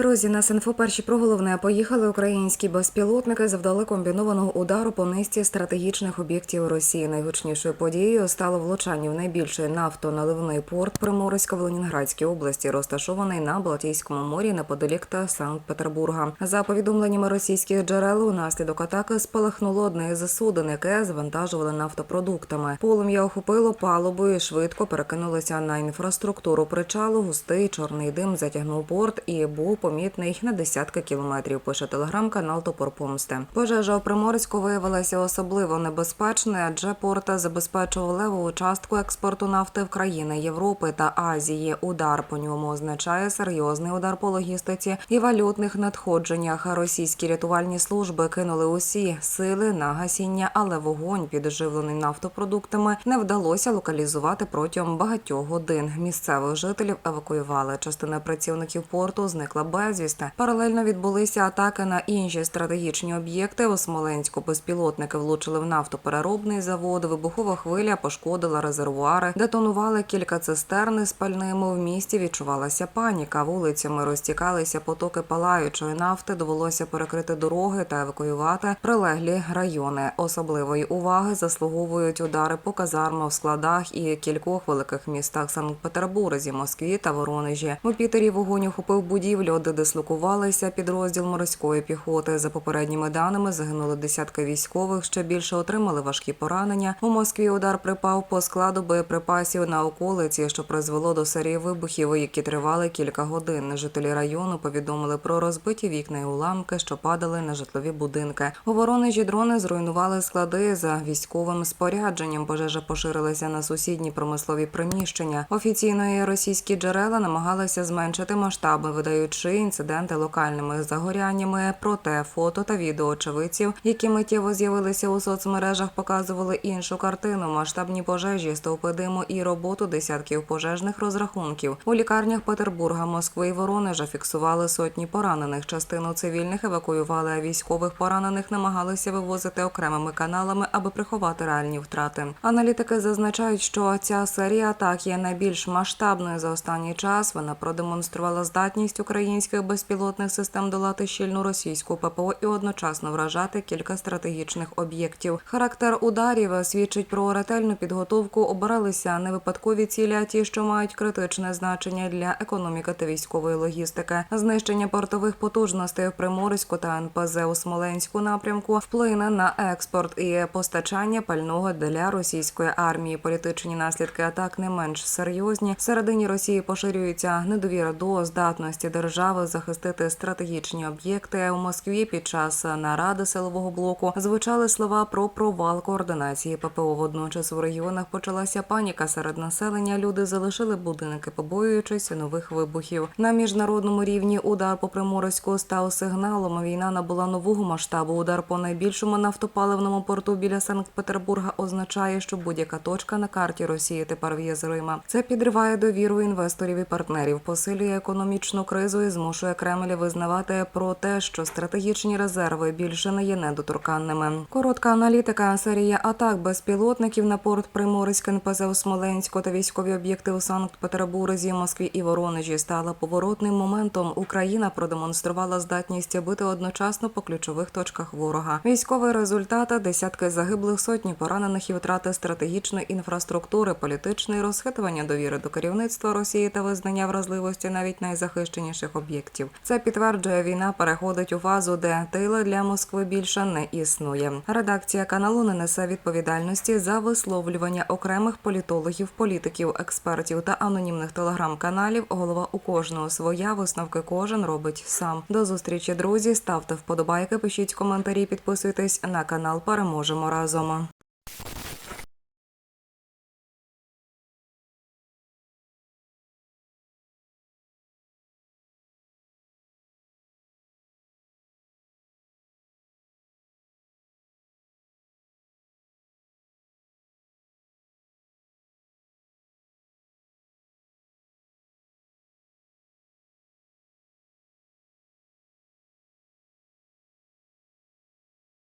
Друзі, на Синфо перші про головне поїхали українські безпілотники. Завдали комбінованого удару по низці стратегічних об'єктів Росії. Найгучнішою подією стало влучання в найбільший нафтоналивний порт Приморська в Ленінградській області, розташований на Балтійському морі неподалік та Санкт-Петербурга. За повідомленнями російських джерел, унаслідок атаки спалахнуло одне із суден, яке завантажували нафтопродуктами. Полум'я охопило палубу і швидко перекинулося на інфраструктуру причалу. Густий чорний дим затягнув порт і був помітний на десятки кілометрів. Пише телеграм-канал Топор Помсти. Пожежа у Приморську виявилася особливо небезпечною, адже порта забезпечував леву частку експорту нафти в країни Європи та Азії. Удар по ньому означає серйозний удар по логістиці і валютних надходженнях. Російські рятувальні служби кинули усі сили на гасіння, але вогонь, підживлений нафтопродуктами, не вдалося локалізувати протягом багатьох годин. Місцевих жителів евакуювали. Частина працівників порту зникла безвісти. Паралельно відбулися атаки на інші стратегічні об'єкти. У Смоленську безпілотники влучили в нафтопереробний завод. Вибухова хвиля пошкодила резервуари, детонували кілька цистерни з пальними. В місті відчувалася паніка. Вулицями розтікалися потоки палаючої нафти. Довелося перекрити дороги та евакуювати прилеглі райони. Особливої уваги заслуговують удари по казармах в складах і кількох великих містах Санкт-Петербурзі, Москві та Воронежі. У Пітері вогонь охопив будівлю, де дислокувалися підрозділ морської піхоти. За попередніми даними загинули десятки військових. Ще більше отримали важкі поранення. У Москві удар припав по складу боєприпасів на околиці, що призвело до серії вибухів, які тривали кілька годин. Жителі району повідомили про розбиті вікна і уламки, що падали на житлові будинки. У Воронежі дрони зруйнували склади за військовим спорядженням. Пожежа поширилася на сусідні промислові приміщення. Офіційно російські джерела намагалися зменшити масштаби, видаючи інциденти локальними загоряннями. Проте фото та відео очевидців, які миттєво з'явилися у соцмережах, показували іншу картину: масштабні пожежі, стовпи диму і роботу десятків пожежних розрахунків. У лікарнях Петербурга, Москви і Воронежа фіксували сотні поранених. Частину цивільних евакуювали, а військових поранених намагалися вивозити окремими каналами, аби приховати реальні втрати. Аналітики зазначають, що ця серія атак є найбільш масштабною за останній час. Вона продемонструвала здатність українських безпілотних систем долати щільну російську ППО і одночасно вражати кілька стратегічних об'єктів. Характер ударів свідчить про ретельну підготовку. Обиралися не випадкові цілі, а ті, що мають критичне значення для економіки та військової логістики. Знищення портових потужностей в Приморську та НПЗ у Смоленську напрямку вплине на експорт і постачання пального для російської армії. Політичні наслідки атак не менш серйозні. Всередині Росії поширюється недовіра до здатності держави захистити стратегічні об'єкти у Москві. Під час наради силового блоку звучали слова про провал координації ППО. Водночас у регіонах почалася паніка серед населення. Люди залишили будинки, побоюючись нових вибухів. На міжнародному рівні удар по Приморську став сигналом. Війна набула нового масштабу. Удар по найбільшому нафтопаливному порту біля Санкт-Петербурга означає, що будь-яка точка на карті Росії тепер в'язрима. Це підриває довіру інвесторів і партнерів, посилює економічну кризу і змушує Кремль визнавати про те, що стратегічні резерви більше не є недоторканними. Коротка аналітика серія атак безпілотників на порт Приморськ, НПЗ у Смоленську та військові об'єкти у Санкт-Петербурзі, Москві і Воронежі стала поворотним моментом. Україна продемонструвала здатність бити одночасно по ключових точках ворога. Військовий результат – десятки загиблих, сотні поранених і втрати стратегічної інфраструктури, політичне розхитування довіри до керівництва Росії та визнання вразливості навіть найзахищеніших об'єктів. Це підтверджує війна переходить у фазу, де тила для Москви більше не існує. Редакція каналу не несе відповідальності за висловлювання окремих політологів, політиків, експертів та анонімних телеграм-каналів. Голова у кожного своя висновки кожен робить сам. До зустрічі, друзі. Ставте вподобайки, пишіть коментарі, підписуйтесь на канал. Переможемо разом.